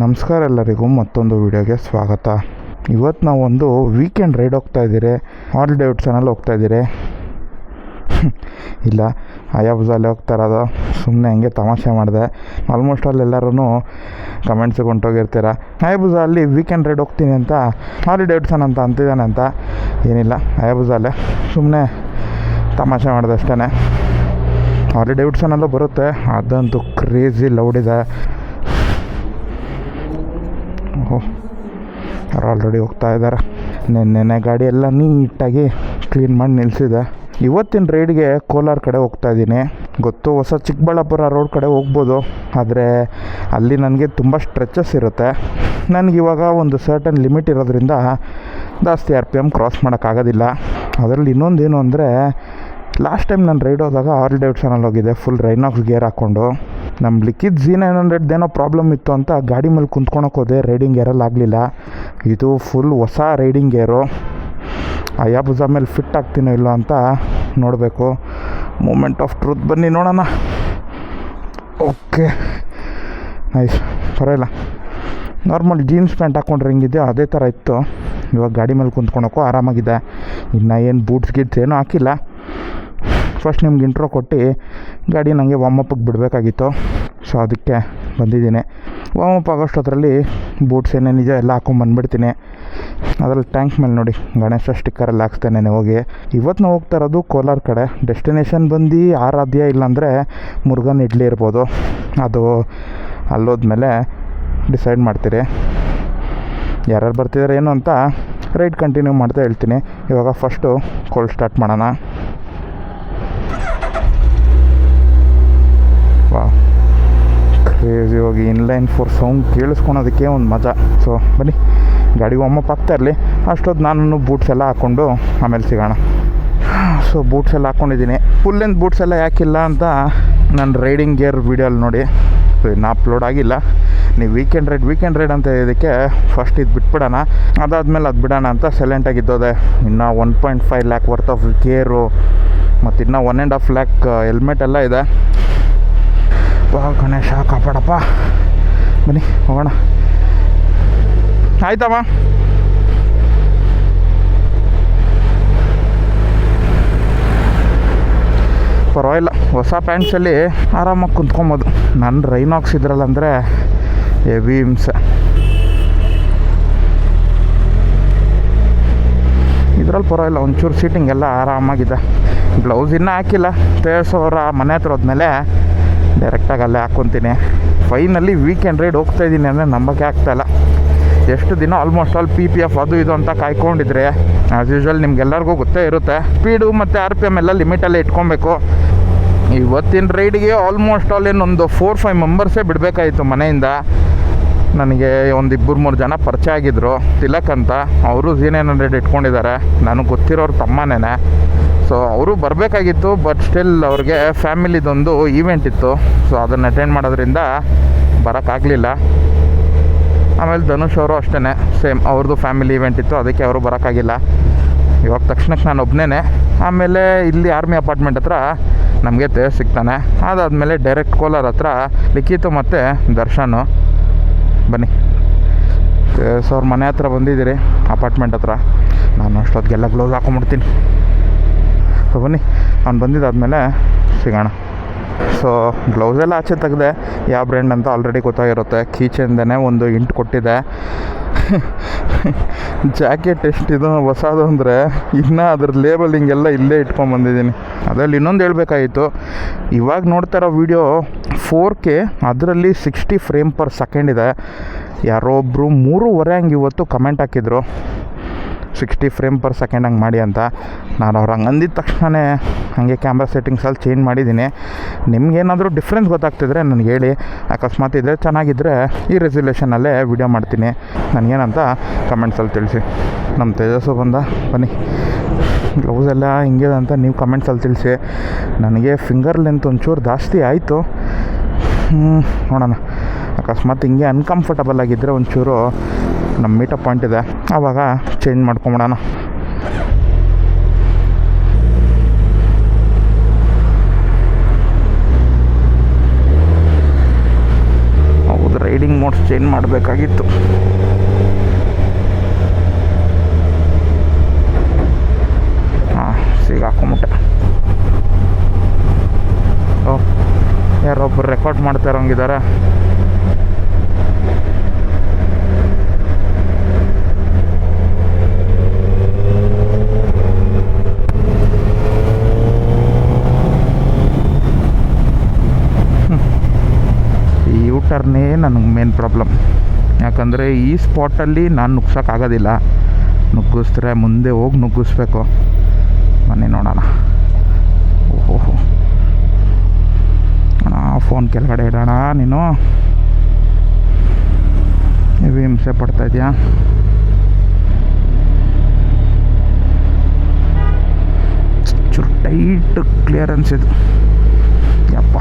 ನಮಸ್ಕಾರ ಎಲ್ಲರಿಗೂ ಮತ್ತೊಂದು ವಿಡಿಯೋಗೆ ಸ್ವಾಗತ. ಇವತ್ತು ನಾವೊಂದು ವೀಕೆಂಡ್ ರೈಡ್ ಹೋಗ್ತಾ ಇದ್ದೀರಿ. ಹಾಲ್ ಡೇವಿಡ್ಸನಲ್ಲಿ ಹೋಗ್ತಾ ಇದ್ದೀರಿ. ಇಲ್ಲ ಅಯಾಬುಜಲ್ಲಿ ಹೋಗ್ತಾ ಇರೋದು. ಸುಮ್ಮನೆ ಹಂಗೆ ತಮಾಷೆ ಮಾಡಿದೆ. ಆಲ್ಮೋಸ್ಟ್ ಅಲ್ಲಿ ಎಲ್ಲರೂ ಕಮೆಂಟ್ಸಿಗೆ ಹೊಂಟೋಗಿರ್ತೀರ ಅಯಾಬುಜ ಅಲ್ಲಿ ವೀಕೆಂಡ್ ರೈಡ್ ಹೋಗ್ತೀನಿ ಅಂತ ಹಾಲಿ ಡೇವಿಡ್ಸನ್ ಅಂತ ಅಂತಿದ್ದಾನೆ ಅಂತ ಏನಿಲ್ಲ. ಅಯಾಬುಜಲ್ಲೇ ಸುಮ್ಮನೆ ತಮಾಷೆ ಮಾಡಿದೆ ಅಷ್ಟೇ ಹಾಲಿ ಡೇವಿಡ್ಸನಲ್ಲೂ ಬರುತ್ತೆ. ಅದಂತೂ ಕ್ರೇಜಿ ಲೌಡ್ ಇದೆ. ಓಹೋ ಅವ್ರು ಆಲ್ರೆಡಿ ಹೋಗ್ತಾ ಇದ್ದಾರೆ ನಿನ್ನೆನೆ ಗಾಡಿ ಎಲ್ಲ ನೀಟಾಗಿ ಕ್ಲೀನ್ ಮಾಡಿ ನಿಲ್ಲಿಸಿದೆ ಇವತ್ತಿನ ರೈಡ್ಗೆ ಕೋಲಾರ ಕಡೆ ಹೋಗ್ತಾ ಇದ್ದೀನಿ. ಗೊತ್ತು ಹೊಸ ಚಿಕ್ಕಬಳ್ಳಾಪುರ ರೋಡ್ ಕಡೆ ಹೋಗ್ಬೋದು. ಆದರೆ ಅಲ್ಲಿ ನನಗೆ ತುಂಬ ಸ್ಟ್ರೆಚಸ್ ಇರುತ್ತೆ. ನನಗಿವಾಗ ಒಂದು ಸರ್ಟನ್ ಲಿಮಿಟ್ ಇರೋದ್ರಿಂದ ಜಾಸ್ತಿ ಆರ್ ಪಿ ಎಂ ಕ್ರಾಸ್ ಮಾಡೋಕ್ಕಾಗೋದಿಲ್ಲ ಅದರಲ್ಲಿ ಇನ್ನೊಂದೇನು ಅಂದರೆ ಲಾಸ್ಟ್ ಟೈಮ್ ನಾನು ರೈಡ್ ಹೋದಾಗ ಆಲ್ ಡೇವಿಡ್ಸನಲ್ಲಿ ಹೋಗಿದೆ ಫುಲ್ ರೈನಾಕ್ಸ್ ಗೇರ್ ಹಾಕ್ಕೊಂಡು ನಮ್ಮ ಲಿಕ್ಕಿದ್ ಜಿ ನೈನ್ ಹಂಡ್ರೆಡ್ದೇನೋ ಪ್ರಾಬ್ಲಮ್ ಇತ್ತು ಅಂತ ಗಾಡಿ ಮೇಲೆ ಕುಂತ್ಕೊಳಕ್ಕೆ ಹೋದೆ. ರೈಡಿಂಗ್ ಏರಲ್ಲಿ ಆಗಲಿಲ್ಲ. ಇದು ಫುಲ್ ಹೊಸ ರೈಡಿಂಗ್ ಗೇರು ಅಯಾಬುಜಾ ಮೇಲೆ ಫಿಟ್ ಆಗ್ತೀನೋ ಇಲ್ಲೋ ಅಂತ ನೋಡಬೇಕು. ಮೂಮೆಂಟ್ ಆಫ್ ಟ್ರೂತ್ ಬನ್ನಿ ನೋಡೋಣ. ಓಕೆ ನೈಸ್ ಪರವಾಗಿಲ್ಲ. ನಾರ್ಮಲ್ ಜೀನ್ಸ್ ಪ್ಯಾಂಟ್ ಹಾಕ್ಕೊಂಡ್ರೆ ಹೆಂಗಿದೆಯೋ ಅದೇ ಥರ ಇತ್ತು. ಇವಾಗ ಗಾಡಿ ಮೇಲೆ ಕುಂತ್ಕೊಳಕ್ಕೂ ಆರಾಮಾಗಿದೆ. ಇನ್ನು ಏನು ಬೂಟ್ಸ್ ಗಿಟ್ಸ್ ಏನೂ ಹಾಕಿಲ್ಲ. ಫಸ್ಟ್ ನಿಮ್ಗೆ ಇಂಟ್ರೋ ಕೊಟ್ಟು ಗಾಡಿ ನನಗೆ ವಾಮಪ್ಪಗೆ ಬಿಡಬೇಕಾಗಿತ್ತು. ಸೊ ಅದಕ್ಕೆ ಬಂದಿದ್ದೀನಿ. ವಾಮಪ್ ಅದರಲ್ಲಿ ಬೂಟ್ಸ್ ಏನೇನಿದೆ ಎಲ್ಲ ಹಾಕೊಂಬಂದ್ಬಿಡ್ತೀನಿ ಅದರಲ್ಲಿ ಟ್ಯಾಂಕ್ ಮೇಲೆ ನೋಡಿ, ಗಣೇಶ ಸ್ಟಿಕ್ಕರಲ್ಲಿ ಹಾಕ್ಸ್ತೇನೆ ಹೋಗಿ. ಇವತ್ತು ನಾವು ಹೋಗ್ತಾ ಇರೋದು ಕೋಲಾರ ಕಡೆ. ಡೆಸ್ಟಿನೇಷನ್ ಬಂದು ಆರಾಧ್ಯ ಇಲ್ಲಾಂದರೆ ಮುರುಗನ್ ಇಡ್ಲಿ ಇರ್ಬೋದು. ಅದು ಅಲ್ಲೋದ್ಮೇಲೆ ಡಿಸೈಡ್ ಮಾಡ್ತೀರಿ. ಯಾರ್ಯಾರು ಬರ್ತಿದ್ದಾರೆ ಏನು ಅಂತ ರೈಡ್ ಕಂಟಿನ್ಯೂ ಮಾಡ್ತಾ ಹೇಳ್ತೀನಿ. ಇವಾಗ ಫಸ್ಟು ಕೋಲ್ ಸ್ಟಾರ್ಟ್ ಮಾಡೋಣ. ಕ್ರೇಜಿ ಹೋಗಿ ಇನ್ಲೈನ್ ಫೋರ್ ಸೌಂಡ್ ಕೇಳಿಸ್ಕೊಳೋದಕ್ಕೆ ಒಂದು ಮಜಾ. ಸೊ ಬನ್ನಿ. ಗಾಡಿ ವಾಮಪ್ ಆಗ್ತಾ ಇರಲಿ. ಅಷ್ಟೊತ್ತು ನಾನು ಬೂಟ್ಸ್ ಎಲ್ಲ ಹಾಕ್ಕೊಂಡು ಆಮೇಲೆ ಸಿಗೋಣ. ಸೊ ಬೂಟ್ಸ್ ಎಲ್ಲ ಹಾಕ್ಕೊಂಡಿದ್ದೀನಿ ಫುಲ್ ಲೆಂತ್ ಬೂಟ್ಸ್ ಎಲ್ಲ ಯಾಕಿಲ್ಲ ಅಂತ ನನ್ನ ರೈಡಿಂಗ್ ಗೇರ್ ವೀಡಿಯೋಲ್ಲಿ ನೋಡಿ. ಸೊ ಇನ್ನು ಅಪ್ಲೋಡ್ ಆಗಿಲ್ಲ. ನೀವು ವೀಕೆಂಡ್ ರೈಡ್ ವೀಕೆಂಡ್ ರೈಡ್ ಅಂತ ಇದಕ್ಕೆ ಫಸ್ಟ್ ಇದು ಬಿಟ್ಬಿಡೋಣ. ಅದಾದಮೇಲೆ ಅದು ಬಿಡೋಣ ಅಂತ ಸೈಲೆಂಟಾಗಿದ್ದೋದೆ ಇನ್ನು one point five lakh worth of gear ಮತ್ತು ಇನ್ನೂ one and half lakh helmet ಎಲ್ಲ ಇದೆ. ವಾ ಗಣೇಶ ಕಾಪಾಡಪ್ಪ ಬನ್ನಿ, ಹೋಗೋಣ. ಆಯ್ತಮ್ಮ. ಪರವಾಗಿಲ್ಲ, ಹೊಸ ಪ್ಯಾಂಟ್ಸಲ್ಲಿ ಆರಾಮಾಗಿ ಕುಂತ್ಕೊಬೋದು. ನನ್ನ ರೈನಾಕ್ಸ್ ಇದ್ರಲ್ಲ ಅಂದರೆ ಹೆವಿ ಹಿಂಸೆ. ಇದ್ರಲ್ಲಿ ಪರವಾಗಿಲ್ಲ, ಒಂಚೂರು ಸೀಟಿಂಗ್ ಎಲ್ಲ ಆರಾಮಾಗಿದೆ. ಬ್ಲೌಸ್ ಇನ್ನೂ ಹಾಕಿಲ್ಲ. ತೇರ್ಸೋರ ಮನೆ ಹತ್ರ ಹೋದ್ಮೇಲೆ ಡೈರೆಕ್ಟಾಗಿ ಅಲ್ಲೇ ಹಾಕ್ಕೊತೀನಿ ಫೈನಲ್ಲಿ ವೀಕೆಂಡ್ ರೈಡ್ ಹೋಗ್ತಾ ಇದ್ದೀನಿ ಅಂದರೆ ನಂಬಕ್ಕೆ ಆಗ್ತಾಯಿಲ್ಲ ಎಷ್ಟು ದಿನ almost all P P F ಅದು ಇದು ಅಂತ ಕಾಯ್ಕೊಂಡಿದ್ರೆ ಆ್ಯಸ್ ಯೂಶ್ವಲ್ ನಿಮ್ಗೆಲ್ಲರಿಗೂ ಗೊತ್ತೇ ಇರುತ್ತೆ. ಸ್ಪೀಡು ಮತ್ತು ಆರ್ ಪಿ ಎಂ ಎಲ್ಲ ಲಿಮಿಟಲ್ಲೇ ಇಟ್ಕೊಬೇಕು. ಇವತ್ತಿನ ರೈಡಿಗೆ ಆಲ್ಮೋಸ್ಟ್ ಆಲ್ ಏನೊಂದು ಫೋರ್ ಫೈವ್ ಮೆಂಬರ್ಸೇ ಬಿಡಬೇಕಾಯಿತು ಮನೆಯಿಂದ. ನನಗೆ ಒಂದು ಇಬ್ಬರು ಮೂರು ಜನ ಪರಿಚಯ ಆಗಿದ್ದರು ತಿಲಕ್ ಅಂತ, ಅವರು ಝೀನ್ ಹಂಡ್ರೆಡ್ ಇಟ್ಕೊಂಡಿದ್ದಾರೆ. ನನಗೆ ಗೊತ್ತಿರೋರು ತಮ್ಮನೇ ಸೊ ಅವರು ಬರಬೇಕಾಗಿತ್ತು ಬಟ್ ಸ್ಟಿಲ್ ಅವ್ರಿಗೆ ಫ್ಯಾಮಿಲಿದೊಂದು ಈವೆಂಟ್ ಇತ್ತು. ಸೊ ಅದನ್ನು ಅಟೆಂಡ್ ಮಾಡೋದ್ರಿಂದ ಬರೋಕ್ಕಾಗಲಿಲ್ಲ. ಆಮೇಲೆ ಧನುಷ್ ಅವರು ಅಷ್ಟೇ ಸೇಮ್ ಅವ್ರದ್ದು ಫ್ಯಾಮಿಲಿ ಈವೆಂಟ್ ಇತ್ತು, ಅದಕ್ಕೆ ಅವರು ಬರೋಕ್ಕಾಗಿಲ್ಲ. ಇವಾಗ ತಕ್ಷಣಕ್ಕೆ ನಾನು ಒಬ್ಬನೇ ಆಮೇಲೆ ಇಲ್ಲಿ ಆರ್ಮಿ ಅಪಾರ್ಟ್ಮೆಂಟ್ ಹತ್ರ ನಮಗೆ ತೇ ಸಿಗ್ತಾನೆ. ಅದಾದಮೇಲೆ ಡೈರೆಕ್ಟ್ ಕೋಲಾರ್ ಹತ್ರ ಲಿಖಿತು ಮತ್ತು ದರ್ಶನು. ಬನ್ನಿ. ತೇಜ್ ಅವ್ರ ಮನೆ ಹತ್ರ ಬಂದಿದ್ದೀರಿ ಅಪಾರ್ಟ್ಮೆಂಟ್ ಹತ್ರ. ನಾನು ಅಷ್ಟೊತ್ತಿಗೆಲ್ಲ ಗ್ಲೋಸ್ ಹಾಕೊಂಬಿಡ್ತೀನಿ. ಸೊ ಬನ್ನಿ. ಅವ್ನು ಬಂದಿದ್ದಾದಮೇಲೆ ಸಿಗೋಣ. ಸೊ ಗ್ಲೌಸೆಲ್ಲ ಆಚೆ ತೆಗೆದೆ ಯಾವ ಬ್ರ್ಯಾಂಡ್ ಅಂತ ಆಲ್ರೆಡಿ ಗೊತ್ತಾಗಿರುತ್ತೆ. ಕೀಚೆಂದೇ ಒಂದು ಇಂಟ್ ಕೊಟ್ಟಿದೆ. ಜಾಕೆಟ್ ಎಷ್ಟಿದು, ಹೊಸದು ಅಂದರೆ ಇನ್ನೂ ಅದ್ರ ಲೇಬಲಿಂಗ್ ಎಲ್ಲ ಇಲ್ಲೇ ಇಟ್ಕೊಂಬಂದಿದ್ದೀನಿ ಅದರಲ್ಲಿ ಇನ್ನೊಂದು ಹೇಳಬೇಕಾಗಿತ್ತು, ಇವಾಗ ನೋಡ್ತಾ ಇರೋ ವೀಡಿಯೋ ಫೋರ್ ಕೆ ಅದರಲ್ಲಿ ಸಿಕ್ಸ್ಟಿ ಫ್ರೇಮ್ ಪರ್ ಸೆಕೆಂಡ್ ಇದೆ. ಯಾರೋ ಒಬ್ಬರು ಮೂರುವರೆ ಹಂಗೆ ಇವತ್ತು ಕಮೆಂಟ್ ಹಾಕಿದ್ರು. ಸಿಕ್ಸ್ಟಿ ಫ್ರೇಮ್ ಪರ್ ಸೆಕೆಂಡ್ ಹಂಗೆ ಮಾಡಿ ಅಂತ ನಾನು ಅವ್ರು ಹಂಗೆ ಅಂದಿದ ತಕ್ಷಣವೇ ಹಾಗೆ ಕ್ಯಾಮ್ರಾ ಸೆಟ್ಟಿಂಗ್ಸಲ್ಲಿ ಚೇಂಜ್ ಮಾಡಿದ್ದೀನಿ. ನಿಮ್ಗೇನಾದರೂ ಡಿಫ್ರೆನ್ಸ್ ಗೊತ್ತಾಗ್ತಿದ್ರೆ ನನಗೆ ಹೇಳಿ. ಅಕಸ್ಮಾತ್ ಇದ್ದರೆ ಚೆನ್ನಾಗಿದ್ದರೆ ಈ ರೆಸಲ್ಯೂಷನಲ್ಲೇ ವಿಡಿಯೋ ಮಾಡ್ತೀನಿ. ನನಗೇನಂತ ಕಮೆಂಟ್ಸಲ್ಲಿ ತಿಳಿಸಿ. ನಮ್ಮ ತೇಜಸ್ಸು ಬಂದ. ಬನ್ನಿ. ಗ್ಲೌಸ್ ಎಲ್ಲ ಹಿಂಗಿದೆ ಅಂತ ನೀವು ಕಮೆಂಟ್ಸಲ್ಲಿ ತಿಳಿಸಿ. ನನಗೆ ಫಿಂಗರ್ ಲೆಂತ್ ಒಂಚೂರು ಜಾಸ್ತಿ ಆಯಿತು. ನೋಡೋಣ. ಅಕಸ್ಮಾತ್ ಹಿಂಗೆ ಅನ್ಕಂಫರ್ಟಬಲ್ ಆಗಿದ್ದರೆ ಒಂಚೂರು ನಮ್ಮ ಮೀಟಪ್ ಪಾಯಿಂಟ್ ಇದೆ. ಆವಾಗ ಚೇಂಜ್ ಮಾಡ್ಕೊಂಬಿಡೋಣ. ಹೌದು ರೈಡಿಂಗ್ ಮೋಡ್ಸ್ ಚೇಂಜ್ ಮಾಡಬೇಕಾಗಿತ್ತು. ಹಾಂ ಓ ಯಾರೊಬ್ಬರು ರೆಕಾರ್ಡ್ ಮಾಡ್ತಾ ಇರೋಂಗಿದ್ದಾರೆ ಟರ್ನೇ ನನಗೆ ಮೇನ್ ಪ್ರಾಬ್ಲಮ್ ಯಾಕಂದರೆ ಈ ಸ್ಪಾಟಲ್ಲಿ ನಾನು ನುಗ್ಸೋಕ್ಕಾಗೋದಿಲ್ಲ. ನುಗ್ಗಿಸ್ದ್ರೆ ಮುಂದೆ ಹೋಗಿ ನುಗ್ಗಿಸ್ಬೇಕು. ಬನ್ನಿ ನೋಡೋಣ. ಓಹೋ. ಫೋನ್ ಕೆಳಗಡೆ ಇಡೋಣ. ನೀನು? ನೀವು ಹಿಂಸೆ ಪಡ್ತಾ ಇದೆಯಾ ಚೂರು ಟೈಟ್ ಕ್ಲಿಯರೆನ್ಸ್ ಇದು. ಯಪ್ಪ.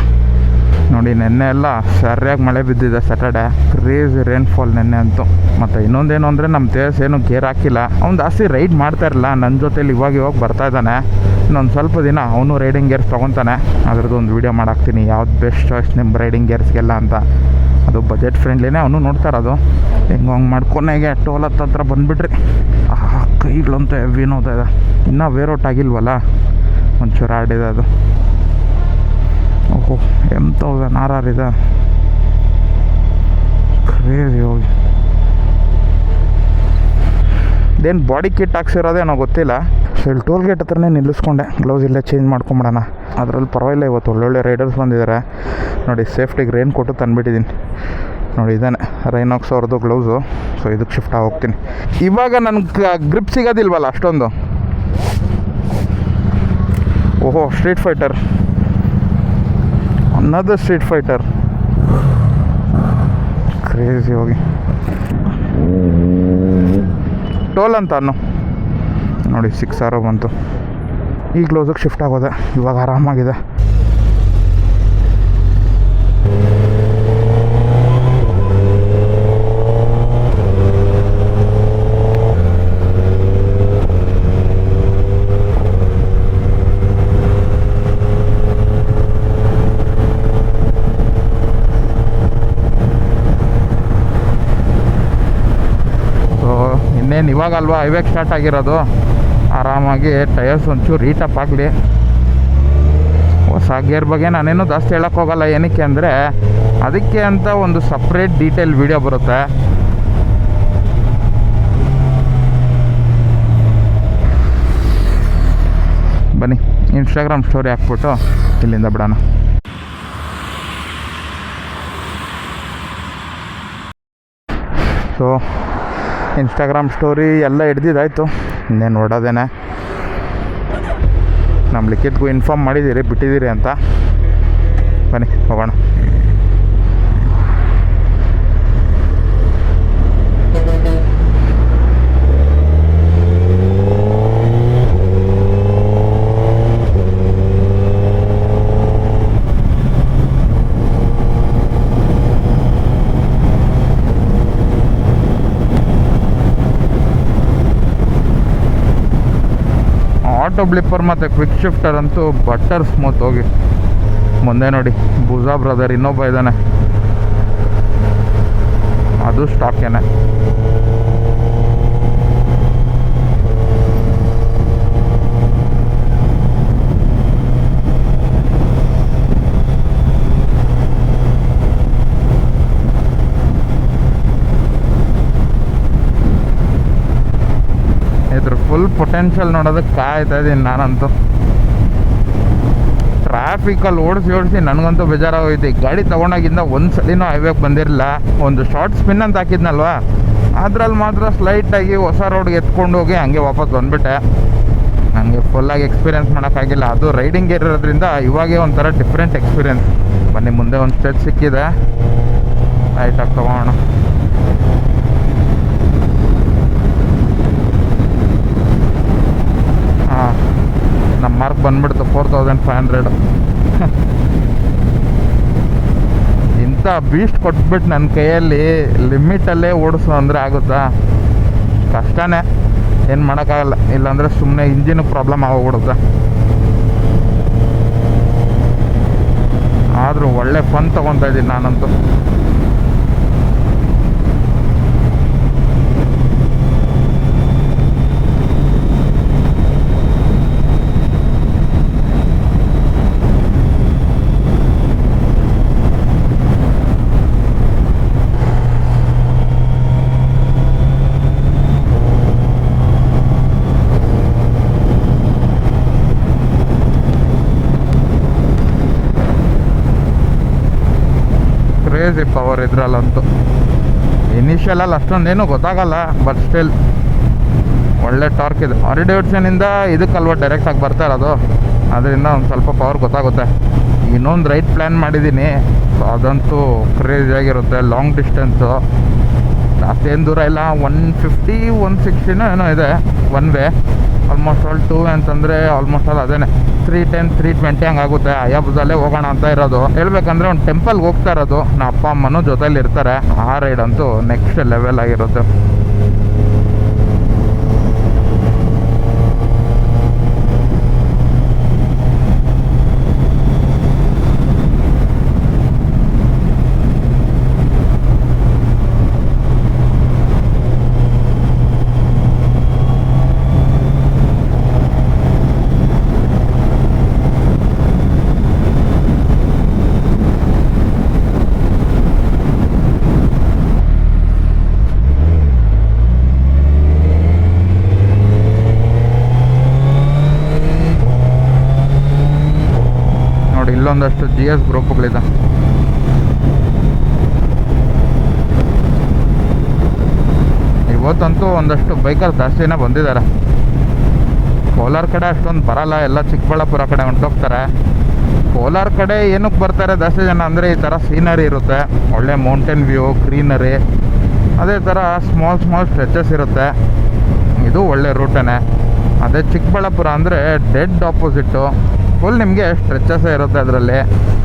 ನೋಡಿ, ನೆನ್ನೆ ಎಲ್ಲ ಸರಿಯಾಗಿ ಮಳೆ ಬಿದ್ದಿದೆ ಸ್ಯಾಟರ್ಡೆ ಕ್ರೇಜಿ ರೇನ್ಫಾಲ್ ನೆನ್ನೆ ಅಂತೂ. ಮತ್ತು ಇನ್ನೊಂದೇನು ಅಂದರೆ ನಮ್ಮ ತೇಜಸ್ ಏನು ಗೇರ್ ಹಾಕಿಲ್ಲ. ಅವ್ನು ಜಾಸ್ತಿ ರೈಡ್ ಮಾಡ್ತಾ ಇರಲ್ಲ ನನ್ನ ಜೊತೇಲಿ ಇವಾಗ ಇವಾಗ ಬರ್ತಾ ಇದ್ದಾನೆ. ಇನ್ನೊಂದು ಸ್ವಲ್ಪ ದಿನ ಅವನು ರೈಡಿಂಗ್ ಗೇರ್ಸ್ ತೊಗೊತಾನೆ. ಅದ್ರದ್ದು ಒಂದು ವೀಡಿಯೋ ಮಾಡಾಕ್ತೀನಿ. ಯಾವ್ದು ಬೆಸ್ಟ್ ಚಾಯ್ಸ್ ನಿಮ್ಮ ರೈಡಿಂಗ್ ಗೇರ್ಸ್ಗೆಲ್ಲ ಅಂತ. ಅದು ಬಜೆಟ್ ಫ್ರೆಂಡ್ಲಿನೇ ಅವನು ನೋಡ್ತಾ ಅದು. ಹೆಂಗೆ ಹಂಗೆ ಮಾಡ್ಕೊನೆಗೆ ಟೋಲ್ ಹತ್ತತ್ರ ಬಂದುಬಿಟ್ರಿ. ಆ, ಕೈಗಳಂತೂ ಹೆವಿ ನೋತಾ ಇದೆ. ಇನ್ನೂ ಔಟ್ ಆಗಿಲ್ವಲ್ಲ? ಒಂಚೂರು ಆಡಿದೆ ಅದು. ಓಹೋ M thousand R R crazy ಹೋಗಿ. ಇದೇನು ಬಾಡಿ ಕಿಟ್ ಹಾಕ್ಸಿರೋದೇನೋ ಗೊತ್ತಿಲ್ಲ? ಸೊ ಇಲ್ಲಿ ಟೋಲ್ ಗೇಟ್ ಹತ್ರನೇ ನಿಲ್ಲಿಸ್ಕೊಂಡೆ. ಗ್ಲೌಸ್ ಇಲ್ಲೇ ಚೇಂಜ್ ಮಾಡ್ಕೊಂಬಿಡೋಣ. ಅದರಲ್ಲಿ ಪರವಾಗಿಲ್ಲ ಇವತ್ತು ಒಳ್ಳೊಳ್ಳೆ ರೈಡರ್ಸ್ ಬಂದಿದ್ದಾರೆ ನೋಡಿ ಸೇಫ್ಟಿಗೆ ರೈನ್ ಕೊಟ್ಟು ತಂದುಬಿಟ್ಟಿದ್ದೀನಿ ನೋಡಿ, ಇದಾನೆ. ರೈನಾಕ್ಸ್ ಅವ್ರದ್ದು ಗ್ಲೌಸು ಸೊ ಇದಕ್ಕೆ ಶಿಫ್ಟ್ ಆಗಿ ಹೋಗ್ತೀನಿ ಇವಾಗ ನನಗೆ ಗ್ರಿಪ್ ಸಿಗೋದಿಲ್ವಲ್ಲ ಅಷ್ಟೊಂದು? ಓಹೋ ಸ್ಟ್ರೀಟ್ ಫೈಟರ್ ಅನ್ನದ ಸ್ಟ್ರೀಟ್ ಫೈಟರ್ ಕ್ರೇಜಿ ಹೋಗಿ. ಟೋಲ್ ಅಂತ ಅನ್ನು. ನೋಡಿ ಸಿಕ್ಸ್ ಸಾವಿರ ಬಂತು. ಈ ಕ್ಲೋಸಿಗೆ ಶಿಫ್ಟ್ ಆಗೋದೆ. ಇವಾಗ ಆರಾಮಾಗಿದೆ ಸೊ ಇನ್ನೇನು ಇವಾಗ ಅಲ್ವಾ ಹೈವೇಗೆ ಸ್ಟಾರ್ಟ್ ಆಗಿರೋದು. ಆರಾಮಾಗಿ ಟಯರ್ಸ್ ಒಂಚೂರು ರೀಟಪ್ ಆಗಲಿ. ಹೊಸ ಗೇರ್ ಬಗ್ಗೆ ನಾನೇನು ಜಾಸ್ತಿ ಹೇಳೋಕೆ ಹೋಗಲ್ಲ. ಏನಕ್ಕೆ ಅಂದರೆ, ಅದಕ್ಕೆ ಅಂತ ಒಂದು ಸಪ್ರೇಟ್ ಡೀಟೇಲ್ ವಿಡಿಯೋ ಬರುತ್ತೆ. ಬನ್ನಿ ಇನ್ಸ್ಟಾಗ್ರಾಮ್ ಸ್ಟೋರಿ ಹಾಕ್ಬಿಟ್ಟು ಇಲ್ಲಿಂದ ಬಿಡೋಣ. ಸೊ ಇನ್ಸ್ಟಾಗ್ರಾಮ್ ಸ್ಟೋರಿ ಎಲ್ಲ ಹಿಡ್ದಿದ್ದಾಯ್ತು. ಇನ್ನೇನು ನೋಡೋದೇನೆ. ನಮ್ಮ ಲಿಖಿತ್ಗೂ ಇನ್ಫಾರ್ಮ್ ಮಾಡಿದ್ದೀರಿ ಬಿಟ್ಟಿದ್ದೀರಿ ಅಂತ. ಬನ್ನಿ ಹೋಗೋಣ. ಆಟೋ ಬ್ಲಿಪ್ಪರ್ ಮತ್ತು ಕ್ವಿಕ್ ಶಿಫ್ಟರ್ ಅಂತೂ ಬಟರ್ ಸ್ಮೂತ್ ಹೋಗಿ. ಮುಂದೆ ನೋಡಿ ಬುಜಾ ಬ್ರದರ್ ಇನ್ನೊಬ್ಬ ಇದ್ದಾನೆ ಅದು ಸ್ಟಾಕೇನೆ ಫುಲ್ ಪೊಟೆನ್ಷಿಯಲ್ ನೋಡೋದಕ್ಕೆ ಕಾಯ್ತಾ ಇದ್ದೀನಿ ನಾನಂತೂ. ಟ್ರಾಫಿಕಲ್ಲಿ ಓಡಿಸಿ ಓಡಿಸಿ ನನಗಂತೂ ಬೇಜಾರಾಗೋಯ್ತು. ಗಾಡಿ ತೊಗೊಂಡಾಗಿಂದ ಒಂದು ಸಲಿನೂ ಹೈವೇಗೆ ಬಂದಿರಲಿಲ್ಲ. ಒಂದು ಶಾರ್ಟ್ ಸ್ಪಿನ್ ಅಂತ ಹಾಕಿದ್ನಲ್ವಾ? ಅದ್ರಲ್ಲಿ ಮಾತ್ರ ಸ್ಲೈಟಾಗಿ ಹೊಸ ರೋಡ್ಗೆ ಎತ್ಕೊಂಡು ಹೋಗಿ ಹಂಗೆ ವಾಪಸ್ ಬಂದುಬಿಟ್ಟೆ. ನನಗೆ ಫುಲ್ಲಾಗಿ ಎಕ್ಸ್ಪೀರಿಯೆನ್ಸ್ ಮಾಡೋಕ್ಕಾಗಿಲ್ಲ. ಅದು ರೈಡಿಂಗ್ ಇರೋದ್ರಿಂದ ಇವಾಗೇ ಒಂಥರ ಡಿಫ್ರೆಂಟ್ ಎಕ್ಸ್ಪೀರಿಯೆನ್ಸ್ ಬನ್ನಿ, ಮುಂದೆ ಒಂದು ಸ್ಟೆಚ್ ಸಿಕ್ಕಿದೆ. ಲೈಟಾಗಿ ತೊಗೋಣ ಹಾಂ ನಮ್ಮ ಮಾರ್ಕ್ ಬಂದ್ಬಿಡ್ತು ಫೋರ್ ತೌಸಂಡ್ ಫೈವ್ ಹಂಡ್ರೆಡ್. ಇಂಥ ಬೀಸ್ಟ್ ಕೊಟ್ಬಿಟ್ಟು ನನ್ನ ಕೈಯಲ್ಲಿ ಲಿಮಿಟಲ್ಲೇ ಓಡಿಸು ಅಂದರೆ ಆಗುತ್ತಾ? ಕಷ್ಟನೇ. ಏನು ಮಾಡೋಕ್ಕಾಗಲ್ಲ. ಇಲ್ಲಾಂದರೆ ಸುಮ್ಮನೆ ಇಂಜಿನ್ ಪ್ರಾಬ್ಲಮ್ ಆಗೋಗ್ಬಿಡುತ್ತೆ. ಆದರೂ ಒಳ್ಳೆ ಫನ್ ತೊಗೊತಾ ಇದ್ದೀನಿ ನಾನಂತೂ. Crazy power ಇದ್ರಲ್ಲಂತೂ. ಇನಿಷಿಯಲಲ್ಲಿ ಅಷ್ಟೊಂದೇನು ಗೊತ್ತಾಗಲ್ಲ ಬಟ್ ಸ್ಟಿಲ್ ಒಳ್ಳೆ ಟಾರ್ಕ್ ಇದೆ. ಆರಿ ಡೇವಿಡ್ಸನಿಂದ ಡೈರೆಕ್ಟ್ ಆಗಿ ಬರ್ತಾ ಇರೋದು? ಅದರಿಂದ ಒಂದು ಸ್ವಲ್ಪ ಪವರ್ ಗೊತ್ತಾಗುತ್ತೆ. ಇನ್ನೊಂದು ರೈಟ್ ಪ್ಲ್ಯಾನ್ ಮಾಡಿದ್ದೀನಿ ಸೊ ಅದಂತೂ ಕ್ರೇಜಿಯಾಗಿರುತ್ತೆ ಲಾಂಗ್ ಡಿಸ್ಟೆನ್ಸು ಏನು ದೂರ ಇಲ್ಲ. ಒನ್ ಫಿಫ್ಟಿ ಒನ್ ಸಿಕ್ಸ್ಟಿನೋ ಏನೋ ಇದೆ. One way almost all two ಅಂತಂದರೆ ಆಲ್ಮೋಸ್ಟ್ ಆಲ್ ಅದೇನೆ. ತ್ರೀ ಟೆನ್ ತ್ರೀ ಟ್ವೆಂಟಿ ಹಂಗಾಗುತ್ತೆ ಅಯ್ಯಬ್ಬದಲ್ಲೇ ಹೋಗೋಣ ಅಂತ ಇರೋದು. ಹೇಳ್ಬೇಕಂದ್ರೆ ಒಂದು ಟೆಂಪಲ್ಗೆ ಹೋಗ್ತಾ ಇರೋದು. ನಮ್ಮ ಅಪ್ಪ, ಅಮ್ಮನೂ ಜೊತೆಲಿ ಇರ್ತಾರೆ. ಆ ರೈಡ್ ಅಂತೂ ನೆಕ್ಸ್ಟ್ ಲೆವೆಲ್ ಆಗಿರುತ್ತೆ. ಇಲ್ಲೊಂದಷ್ಟು ಜಿ ಎಸ್ ಗ್ರೂಪ್ಗಳಿದೆ ಇವತ್ತಂತೂ ಒಂದಷ್ಟು ಬೈಕರ್ ಜಾಸ್ತಿನೇ ಬಂದಿದ್ದಾರೆ. ಕೋಲಾರ ಕಡೆ ಅಷ್ಟೊಂದು ಬರಲ್ಲ, ಎಲ್ಲ ಚಿಕ್ಕಬಳ್ಳಾಪುರ ಕಡೆ ಹೊಂಟೋಗ್ತಾರೆ ಕೋಲಾರ ಕಡೆ ಏನಕ್ಕೆ ಬರ್ತಾರೆ ಜಾಸ್ತಿ ಜನ ಅಂದರೆ ಈ ಥರ ಸೀನರಿ ಇರುತ್ತೆ. ಒಳ್ಳೆ ಮೌಂಟೇನ್ ವ್ಯೂ ಗ್ರೀನರಿ ಅದೇ ಥರ ಸ್ಮಾಲ್ ಸ್ಮಾಲ್ ಸ್ಟ್ರೆಚಸ್ ಇರುತ್ತೆ. ಇದು ಒಳ್ಳೆ ರೂಟನೇ ಅದೇ ಚಿಕ್ಕಬಳ್ಳಾಪುರ ಅಂದರೆ ಡೆಡ್ ಆಪೋಸಿಟ್ಟು ಫುಲ್ ನಿಮಗೆ ಸ್ಟ್ರೆಚಸ್ಸೇ ಇರುತ್ತೆ ಅದರಲ್ಲಿ.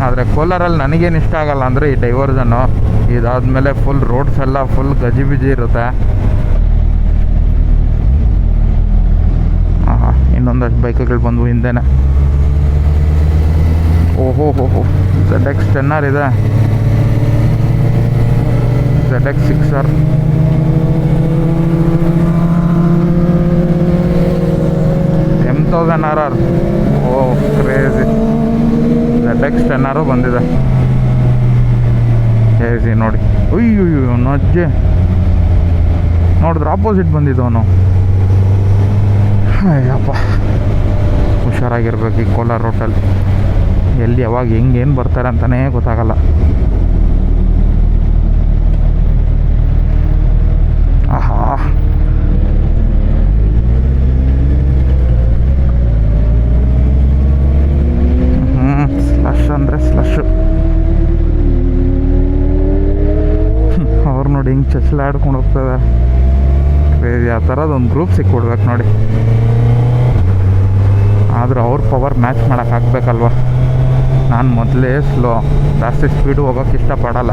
ಆದರೆ ಕೋಲಾರಲ್ಲಿ ನನಗೇನು ಇಷ್ಟ ಆಗಲ್ಲ ಅಂದರೆ ಈ ಡೈವರ್ಸನ್ನು ಇದಾದಮೇಲೆ ಫುಲ್ ರೋಡ್ಸ್ ಎಲ್ಲ ಫುಲ್ ಗಜಿಬಿಜಿ ಇರುತ್ತೆ. ಇನ್ನೊಂದಷ್ಟು ಬೈಕ್ಗಳು ಬಂದವು ಹಿಂದೆನೆ. ಓಹೋ ಹೋ ಹೋ ಎಕ್ಸ್ ಟೆನ್ ಆರ್ ಇದೆ. Z X six R M thousand R R O crazy Z X ಆರು ಬಂದಿದೆ. ಕ್ರೇಜಿ ನೋಡಿ. ಅಯ್ಯೋ ನಜ್ಜೆ ನೋಡಿದ್ರೆ ಆಪೋಸಿಟ್ ಬಂದಿದ್ದವನು ಅಯ್ಯಪ್ಪ. ಹುಷಾರಾಗಿರ್ಬೇಕು ಈ ಕೋಲಾರ ರೋಟಲ್ಲಿ ಎಲ್ಲಿ ಯಾವಾಗ, ಹೆಂಗೆ, ಏನು ಬರ್ತಾರೆ ಅಂತಲೇ ಗೊತ್ತಾಗಲ್ಲ. ಆಡ್ಕೊಂಡು ಹೋಗ್ತದ ಆ ಥರದ್ದು ಗ್ರೂಪ್ ಸಿಕ್ಕಿಬಿಡ್ಬೇಕು ನೋಡಿ. ಆದರೂ ಅವ್ರ ಪವರ್ ಮ್ಯಾಚ್ ಮಾಡೋಕ್ಕಾಗಬೇಕಲ್ವ ನಾನು ಮೊದಲೇ ಸ್ಲೋ ಜಾಸ್ತಿ ಸ್ಪೀಡು ಹೋಗೋಕೆ ಇಷ್ಟಪಡಲ್ಲ.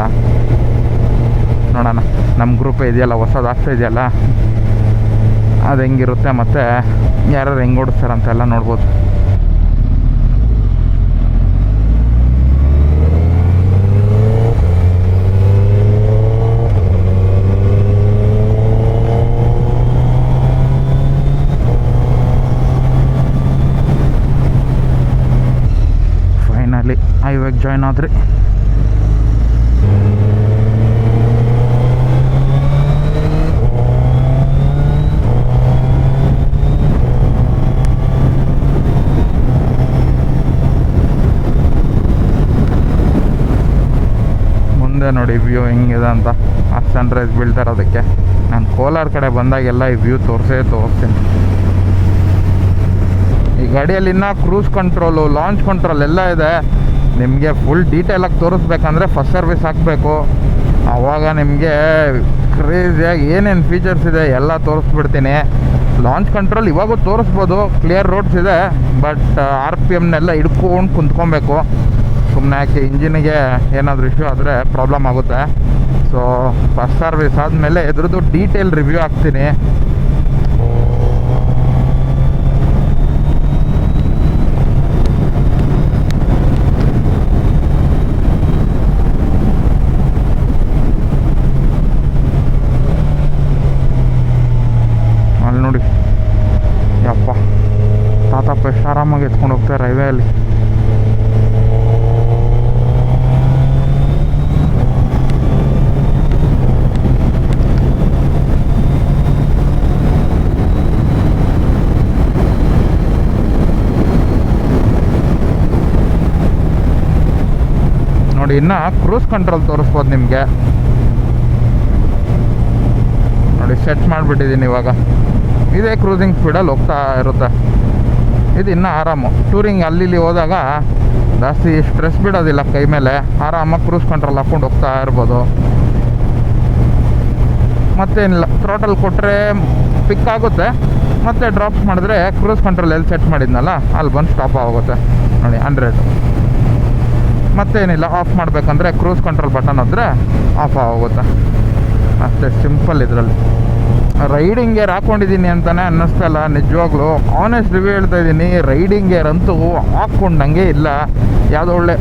ನೋಡೋಣ ನಮ್ಮ ಗ್ರೂಪ್ ಇದೆಯಲ್ಲ, ಹೊಸದು ಆಗ್ತಾ ಇದೆಯಲ್ಲ? ಅದು ಹೆಂಗಿರುತ್ತೆ ಮತ್ತು ಯಾರ್ಯಾರು ಹೆಂಗೆ ಓಡಿಸ್ತಾರಂತೆಲ್ಲ ನೋಡ್ಬೋದು. ಐವಾಗ ಜಾಯ್ನ್ ಆದ್ರಿ. ಮುಂದೆ ನೋಡಿ ವ್ಯೂ ಹೆಂಗಿದೆ ಅಂತ. ಆ ಸನ್ರೈಸ್ ಬೀಳ್ತಾರೆ ಅದಕ್ಕೆ. ನಾನು ಕೋಲಾರ ಕಡೆ ಬಂದಾಗೆಲ್ಲ ಈ ವ್ಯೂ ತೋರಿಸೇ ತೋರಿಸ್ತೀನಿ. ಈ ಗಾಡಿಯಲ್ಲಿ ಇನ್ನೂ ಕ್ರೂಸ್ ಕಂಟ್ರೋಲು ಲಾಂಚ್ ಕಂಟ್ರೋಲ್ ಎಲ್ಲ ಇದೆ. ನಿಮಗೆ ಫುಲ್ ಡೀಟೇಲಾಗಿ ತೋರಿಸ್ಬೇಕಂದ್ರೆ ಫಸ್ಟ್ ಸರ್ವಿಸ್ ಹಾಕಬೇಕು. ಆವಾಗ ನಿಮಗೆ ಕ್ರೇಜಿಯಾಗಿ ಏನೇನು ಫೀಚರ್ಸ್ ಇದೆ ಎಲ್ಲ ತೋರಿಸ್ಬಿಡ್ತೀನಿ. ಲಾಂಚ್ ಕಂಟ್ರೋಲ್ ಇವಾಗೂ ತೋರಿಸ್ಬೋದು ಕ್ಲಿಯರ್ ರೋಡ್ಸ್ ಇದೆ ಬಟ್ ಆರ್ ಪಿ ಎಮ್ನೆಲ್ಲ ಹಿಡ್ಕೊಂಡು ಕುಂತ್ಕೊಬೇಕು. ಸುಮ್ಮನೆ ಯಾಕೆ ಇಂಜಿನಿಗೆ ಏನಾದರೂ ಇಶ್ಯೂ ಆದರೆ ಪ್ರಾಬ್ಲಮ್ ಆಗುತ್ತೆ. ಸೊ ಫಸ್ಟ್ ಸರ್ವಿಸ್ ಆದಮೇಲೆ ಇದ್ರದ್ದು ಡೀಟೇಲ್ ರಿವ್ಯೂ ಹಾಕ್ತೀನಿ ಅಲ್ಲಿ ನೋಡಿ ಯಪ್ಪ. ತಾತಪ್ಪ ಎಷ್ಟು ಆರಾಮಾಗಿ ಎತ್ಕೊಂಡು ಹೋಗ್ತಾರೆ ಅಲ್ಲಿ. ನೋಡಿ ಇನ್ನು ಕ್ರೂಸ್ ಕಂಟ್ರೋಲ್ ತೋರಿಸ್ಬೋದು ನಿಮಗೆ. ನೋಡಿ ಸೆಟ್ ಮಾಡಿಬಿಟ್ಟಿದ್ದೀನಿ ಇವಾಗ. ಇದೇ ಕ್ರೂಸಿಂಗ್ ಸ್ಪೀಡಲ್ಲಿ ಹೋಗ್ತಾ ಇರುತ್ತೆ. ಇದು ಇನ್ನೂ ಆರಾಮು. ಟೂರಿಂಗ್ ಅಲ್ಲಿ ಹೋದಾಗ ಜಾಸ್ತಿ ಸ್ಟ್ರೆಸ್ ಬಿಡೋದಿಲ್ಲ ಕೈ ಮೇಲೆ. ಆರಾಮಾಗಿ ಕ್ರೂಸ್ ಕಂಟ್ರೋಲ್ ಹಾಕ್ಕೊಂಡು ಹೋಗ್ತಾ ಇರ್ಬೋದು. ಮತ್ತೇನಿಲ್ಲ ಥ್ರೋಟಲ್ ಕೊಟ್ಟರೆ ಪಿಕ್ ಆಗುತ್ತೆ. ಮತ್ತೆ ಡ್ರಾಪ್ ಮಾಡಿದ್ರೆ ಕ್ರೂಸ್ ಕಂಟ್ರೋಲ್ ಎಲ್ಲಿ ಸೆಟ್ ಮಾಡಿದ್ನಲ್ಲ, ಅಲ್ಲಿ ಬಂದು ಸ್ಟಾಪ್ ಆಗುತ್ತೆ ನೋಡಿ ಹಂಡ್ರೆಡ್ ಮತ್ತೇನಿಲ್ಲ ಆಫ್ ಮಾಡಬೇಕಂದ್ರೆ ಕ್ರೂಸ್ ಕಂಟ್ರೋಲ್ ಬಟನ್ ಆದರೆ ಆಫ್ ಆಗೋಗುತ್ತೆ. ಅಷ್ಟೇ ಸಿಂಪಲ್ ಇದರಲ್ಲಿ. ರೈಡಿಂಗ್ ಗೇರ್ ಹಾಕೊಂಡಿದ್ದೀನಿ ಅಂತಲೇ ಅನ್ನಿಸ್ತಲ್ಲ ನಿಜವಾಗ್ಲೂ. ಆನೆಸ್ಟ್ ರಿವ್ಯೂ ಹೇಳ್ತಾ ಇದ್ದೀನಿ, ರೈಡಿಂಗ್ ಗೇರ್ ಅಂತೂ ಹಾಕ್ಕೊಂಡಂಗೆ ಇಲ್ಲ. ಯಾವುದೋ ಒಳ್ಳೆ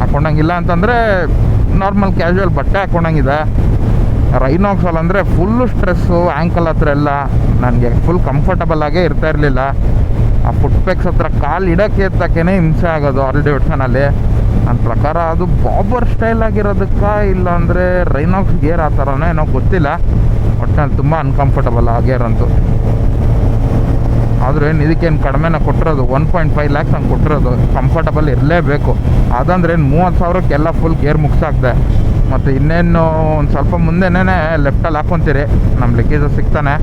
ಹಾಕ್ಕೊಂಡಂಗಿಲ್ಲ ಅಂತಂದರೆ ನಾರ್ಮಲ್ ಕ್ಯಾಶುವಲ್ ಬಟ್ಟೆ ಹಾಕ್ಕೊಂಡಂಗಿದೆ. ರೈನಾಕ್ಸಲ್ ಅಂದರೆ ಫುಲ್ಲು ಸ್ಟ್ರೆಸ್ಸು ಆ್ಯಂಕಲ್ ಹತ್ರ ಎಲ್ಲ. ನನಗೆ ಫುಲ್ ಕಂಫರ್ಟಬಲ್ ಆಗೇ ಇರ್ತಾ ಇರಲಿಲ್ಲ. ಆ ಫುಟ್ ಪೆಕ್ಸ್ ಹತ್ರ ಕಾಲು ಇಡೋಕ್ಕೆ ಎತ್ತಕ್ಕೇ ಹಿಂಸೆ ಆಗೋದು ಆಲ್ ಡಿವಿಡ್ಸನಲ್ಲಿ ನನ್ನ ಪ್ರಕಾರ ಅದು ಬಾಬರ್ ಸ್ಟೈಲ್ ಆಗಿರೋದಕ್ಕ ಇಲ್ಲ ಅಂದರೆ ರೈನಾಕ್ಸ್ ಗೇರ್ ಆ ಥರನೋ ಏನೋ ಗೊತ್ತಿಲ್ಲ. ಒಟ್ಟಿನಲ್ಲಿ ತುಂಬ ಅನ್ಕಂಫರ್ಟಬಲ್ ಆ ಗೇರ್ ಅಂತೂ ಆದರೂ ಏನು ಇದಕ್ಕೇನು ಕಡಿಮೆನ ಕೊಟ್ಟಿರೋದು ಒನ್ ಪಾಯಿಂಟ್ ಫೈವ್ ಲ್ಯಾಕ್ಸ್ ಹಂಗೆ ಕೊಟ್ಟಿರೋದು ಕಂಫರ್ಟಬಲ್ ಇರಲೇಬೇಕು. ಅದಂದ್ರೆ ಏನು ಮೂವತ್ತು ಸಾವಿರಕ್ಕೆಲ್ಲ ಫುಲ್ ಗೇರ್ ಮುಗಿಸಾಕ್ದೆ. ಮತ್ತು ಇನ್ನೇನು ಒಂದು ಸ್ವಲ್ಪ ಮುಂದೆನೇ ಲೆಫ್ಟಲ್ಲಿ ಹಾಕ್ಕೊತೀರಿ ನಮ್ಮ ಲೆಕ್ಕೀಜ ಸಿಗ್ತಾನೆ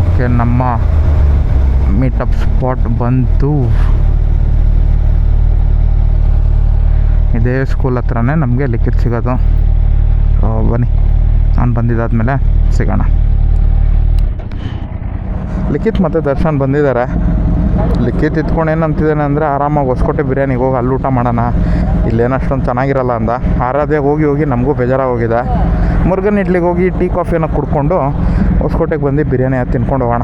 ಓಕೆ ನಮ್ಮ ಮೀಟಪ್ ಸ್ಪಾಟ್ ಬಂತು ಇದೇ ಸ್ಕೂಲ್ ಹತ್ರನೇ ನಮಗೆ ಲಿಖಿತ್ ಸಿಗೋದು. ಬನ್ನಿ. ನಾನು ಬಂದಿದ್ದಾದ್ಮೇಲೆ ಸಿಗೋಣ. ಲಿಖಿತ್ ಮತ್ತು ದರ್ಶನ್ ಬಂದಿದ್ದಾರೆ. ಲಿಖಿತ್ ಇತ್ಕೊಂಡು ಏನಂತಿದ್ದಾನೆ ಅಂದರೆ ಆರಾಮಾಗಿ ಹೊಸಕೋಟೆ ಬಿರಿಯಾನಿಗೆ ಹೋಗಿ ಅಲ್ಲಿ ಊಟ ಮಾಡೋಣ. ಇಲ್ಲೇನು ಅಷ್ಟೊಂದು ಚೆನ್ನಾಗಿರಲ್ಲ ಅಂದ. ಆರಾಧ್ಯ ಹೋಗಿ ಹೋಗಿ ನಮಗೂ ಬೇಜಾರಾಗೋಗಿದೆ. ಮುರುಗನ್ ಇಡ್ಲಿಗೆ ಹೋಗಿ ಟೀ ಕಾಫಿಯನ್ನು ಕುಡ್ಕೊಂಡು ಹೊಸ್ಕೋಟೆಗೆ ಬಂದು ಬಿರಿಯಾನಿ ತಿನ್ಕೊಂಡು ಹೋಗೋಣ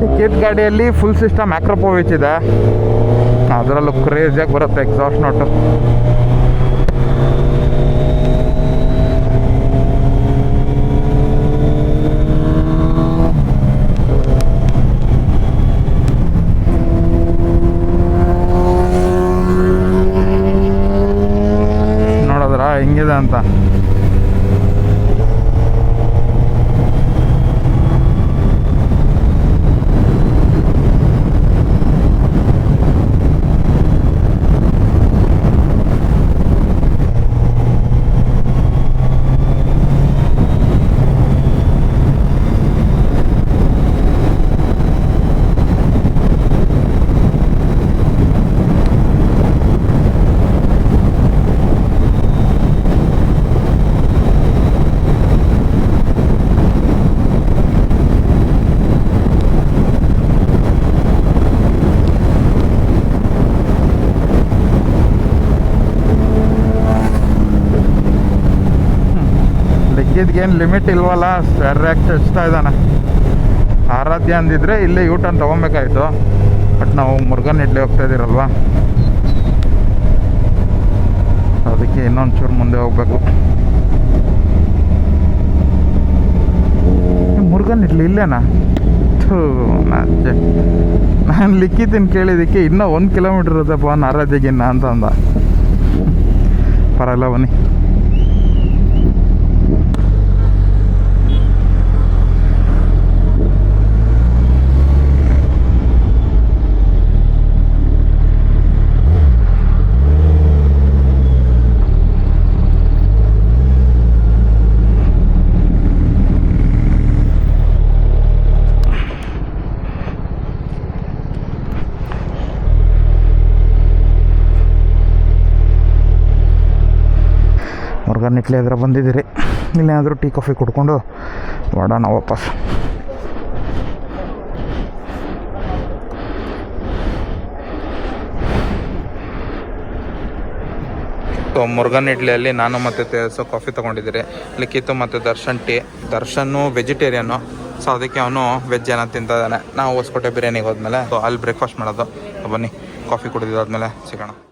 ಲಿಖಿತ್ ಗಾಡಿಯಲ್ಲಿ ಫುಲ್ ಸಿಸ್ಟಮ್ ಆಕ್ರೋಪೋವಿಚ್ ಇದೆ. ಅದರಲ್ಲೂ ಕ್ರೇಜಿಯಾಗಿ ಬರುತ್ತೆ ಎಕ್ಸಾಸ್ಟ್ ನೋಟು ನೋಡಿದ್ರ ಹೆಂಗಿದೆ ಅಂತ ಲಿಕ್ಕಿದ್ಗೇನು ಲಿಮಿಟ್ ಇಲ್ವಲ್ಲ? ಸರಿಯಾಗಿ ಚಚ್ತಾ ಇದ್ದಾನೆ. ಆರಾಧ್ಯ ಅಂದಿದ್ರೆ ಇಲ್ಲೇ ಟರ್ನ್ ತೊಗೊಬೇಕಾಯ್ತು ಬಟ್ ನಾವು ಮುರುಗನ್ ಇಡ್ಲಿ ಹೋಗ್ತಾ ಇದ್ದೀರಲ್ವ ಅದಕ್ಕೆ ಇನ್ನೊಂದು ಚೂರು ಮುಂದೆ ಹೋಗ್ಬೇಕು. ಮುರುಗನ್ ಇಡ್ಲಿ ಇಲ್ಲೇನಾ? ನಾಚೆ. ನಾನು ಲಿಕ್ಕಿದ್ದೀನಿ ಕೇಳಿದ್ದಕ್ಕೆ ಇನ್ನೂ ಒಂದು ಕಿಲೋಮೀಟ್ರ್ ಇರುತ್ತಪ್ಪ ಆರಾಧ್ಯಗಿನ್ನ ಅಂತ ಅಂದ ಪರಲ್ಲ ಬನ್ನಿ. ಬಂದಾಗ ನಿಕ್ಲಿ ಹತ್ರ ಬಂದಿದ್ದೀರಿ. ಇಲ್ಲೇನಾದರೂ ಟೀ, ಕಾಫಿ ಕುಡ್ಕೊಂಡು ಮಾಡೋಣ ವಾಪಸ್. ಸೊ ಮುರುಗನ್ ಇಡ್ಲಿಯಲ್ಲಿ ನಾನು ಮತ್ತು ತೇಜಸ್ಸು ಕಾಫಿ ತೊಗೊಂಡಿದ್ದೀರಿ. ಲಿಖಿತು ಮತ್ತು ದರ್ಶನ್ ಟೀ. ದರ್ಶನ್ನು ವೆಜಿಟೇರಿಯನ್ನು ಸೊ, ಅದಕ್ಕೆ ಅವನು ವೆಜ್ ಏನ ತಿಂತಿದ್ದಾನೆ ನಾವು ಹೊಸಕೋಟೆ ಬಿರಿಯಾನಿಗೆ ಹೋದ್ಮೇಲೆ, ಸೊ, ಅಲ್ಲಿ ಬ್ರೇಕ್ಫಾಸ್ಟ್ ಮಾಡೋದು. ಬನ್ನಿ, ಕಾಫಿ ಕುಡಿದಾದ್ಮೇಲೆ ಸಿಗೋಣ.